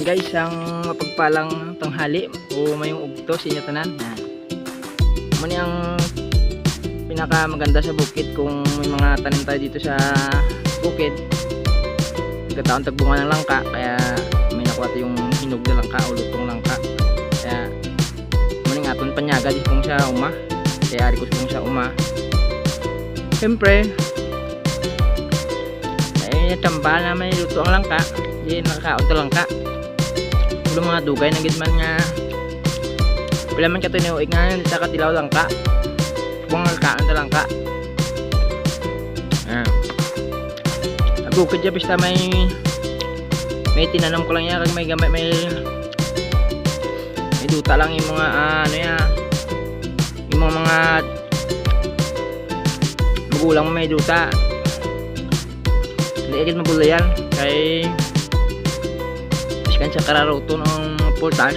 Guys, ang mapagpalang tanghali o mayong ugto sa tanan. Muna ang pinaka maganda sa bukid kung may mga tanim tayo dito sa bukid. Nagkataon tagbunga ng langka kaya may nakuha tayong hinog na langka o lutong langka. Kaya muna aton panyaga di kung sa uma. Kaya ari ko kung sa uma. Siyempre, ay natamba na may luto ang langka. Di nakakaon to langka. Ulo mga dugay na gitman nga. Wala man ka tinuig nga hindi ka tilaw lang ka. Kung nagkaan ta lang ka. Ah. Bukid siya basta may may tinanong ko lang yan kag may gamay may may duta lang yung mga ah, ano yan yung mga mga magulang may duta. Agad magulo yan kay iskan sa kararoto ng pultas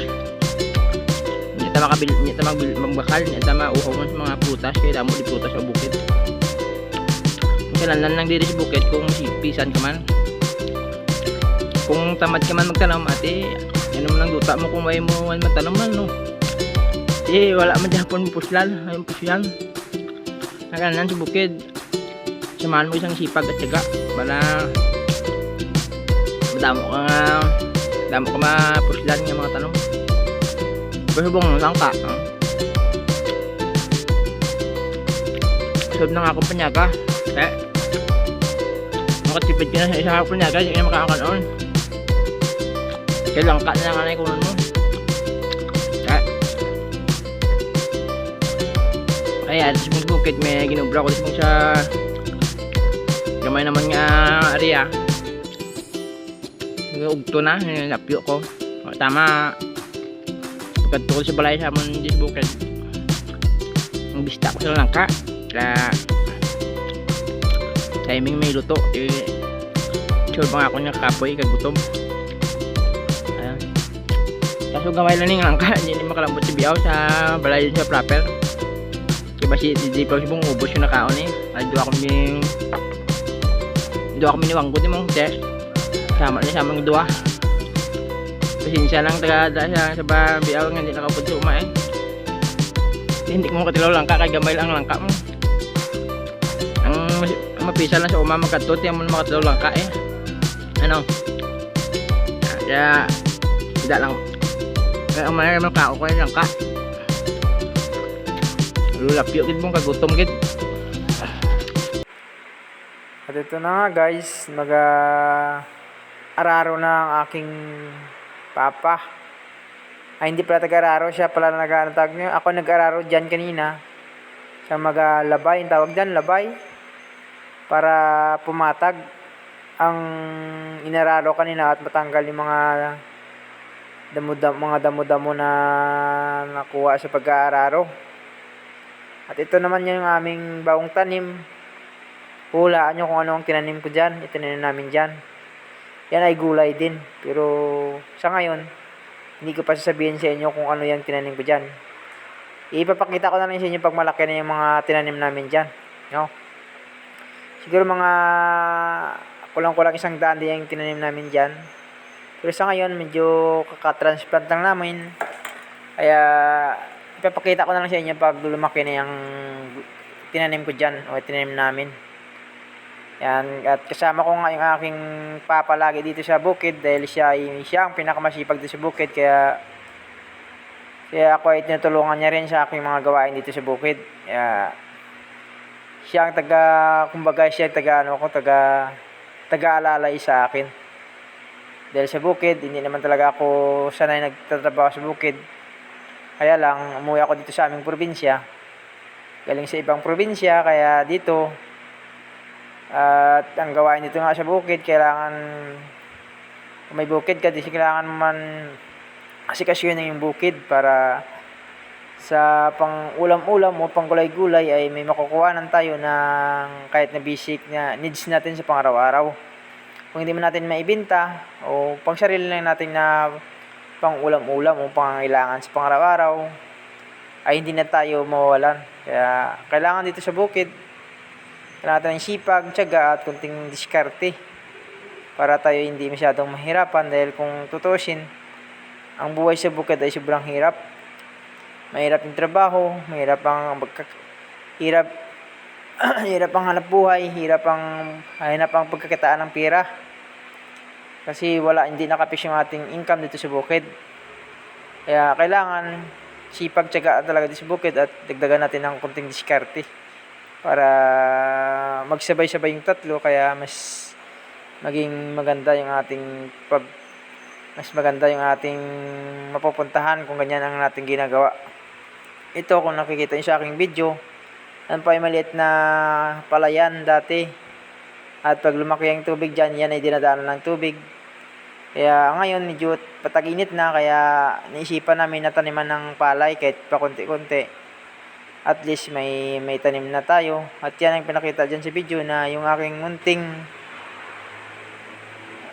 hindi ta makabil hindi ta magbil magbakal hindi ta mauhaw sa mga prutas kaya damo di prutas sa bukid. Kung kailangan lang diri sa bukid kung pisan ka man. Kung tamad ka man magtanom ate ano mo lang duta mo kung may mo man magtanom man no? Eh wala man dyan puslal ayun pusyan naganan sa bukid. Samahan mo isang sipag at syaga para madamo ka nga damo ka mapuslan nga mga tanong Berhubung lang ka. ah. Sub na nga akong panyaga. Eh. Makatipid ka na sa isang panyaga. Hindi na makakanoon. Kaya lang ka na nga na ikunan mo. Eh. Kaya sa bukid may ginubra ko sa gamay naman nga area. Ugto na, napyo ko. O, Tama, pagkatulog sa balay sa amon di bukid. Ang bista ko sa langka. Kaya timing may luto. Eh sure pa nga ako niya kapoy kagutom. Ayan. Kaso gamay lang yung langka hindi ni makalambot si Biaw sa balay sa proper. Kaya si di pa si bong ubos yung nakaon eh. Ay doon ako min doon ako miniwanggo di mong te sama niya sama ng dua. Pasensya lang taga da sa ba biaw nga hindi nakapud sa uma eh. Hindi ko makatilaw lang ka kay gamay lang lang ka mo ang, mapisa lang sa uma magkadto tiyan mo makatilaw lang ka eh. Ano? Kaya tidak lang. Kaya umay naman ka ko lang ka lulapyo gid mong kagutom gid At ito na nga guys, mag ah, araro na ang aking papa. Ay hindi pala taga-araro, siya pala nag-tag niyo. Ako nag-araro dyan kanina. Sa magalabay, yung tawag dyan, labay. Para pumatag ang inararo kanina at matanggal yung mga damo mga damo-damo na nakuha sa pag-aararo. At ito naman yung aming bagong tanim. Hulaan nyo kung ano ang tinanim ko dyan. Itinanim namin dyan. Yan ay gulay din. Pero sa ngayon, hindi ko pa sasabihin sa inyo kung ano yung tinanim ko dyan. Ipapakita ko na lang sa inyo pag malaki na yung mga tinanim namin dyan. No? Siguro mga kulang-kulang isang daan din yung tinanim namin dyan. Pero sa ngayon, medyo kakatransplant lang namin. Kaya, ipapakita ko na lang sa inyo pag lumaki na yung tinanim ko dyan o tinanim namin. Yan, at kasama ko nga yung aking papa lagi dito sa bukid dahil siya ay siya ang pinakamasipag dito sa bukid kaya kaya ako ay tinutulungan niya rin sa aking mga gawain dito sa bukid. Kaya siya ang taga kumbaga siya ang taga ano ko taga taga-alalay sa akin. Dahil sa bukid, hindi naman talaga ako sanay nagtatrabaho sa bukid. Kaya lang, umuwi ako dito sa aming probinsya. Galing sa ibang probinsya, kaya dito, at ang gawain dito nga sa bukid, kailangan kung may bukid ka, di kailangan man asikasyon yung bukid para sa pang ulam-ulam o pang gulay-gulay ay may makukuhanan tayo ng kahit na basic na needs natin sa pang-araw-araw. Kung hindi man natin maibenta o pang sarili lang natin na pang ulam-ulam o pangangailangan sa pang-araw-araw ay hindi na tayo mawawalan. Kaya kailangan dito sa bukid kailangan ng sipag, tiyaga at kunting diskarte para tayo hindi masyadong mahirapan dahil kung tutusin, ang buhay sa bukid ay sobrang hirap. Mahirap yung trabaho, mahirap ang magka- hirap hirap ang hanap buhay, hirap ang hirap ang pagkakitaan ng pera. Kasi wala hindi nakapis yung ating income dito sa bukid. Kaya kailangan sipag tiyaga talaga dito sa bukid at dagdagan natin ng konting diskarte para magsabay-sabay yung tatlo kaya mas maging maganda yung ating pag mas maganda yung ating mapupuntahan kung ganyan ang nating ginagawa. Ito kung nakikita niyo sa aking video, yan pa ay maliit na palayan dati. At pag lumaki ang tubig dyan, yan ay dinadaanan ng tubig. Kaya ngayon medyo pataginit na kaya naisipan namin na taniman ng palay kahit pa konti-konti. At least may may tanim na tayo. At yan ang pinakita dyan sa video na yung aking munting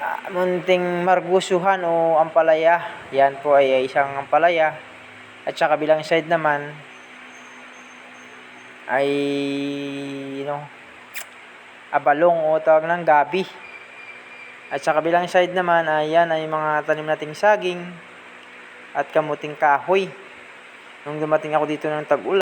ah, munting margusuhan o ampalaya. Yan po ay isang ampalaya. At sa kabilang side naman ay you know, abalong o tawag ng gabi. At sa kabilang side naman ay yan ay mga tanim nating saging at kamuting kahoy. Nung dumating ako dito ng tag-ulan,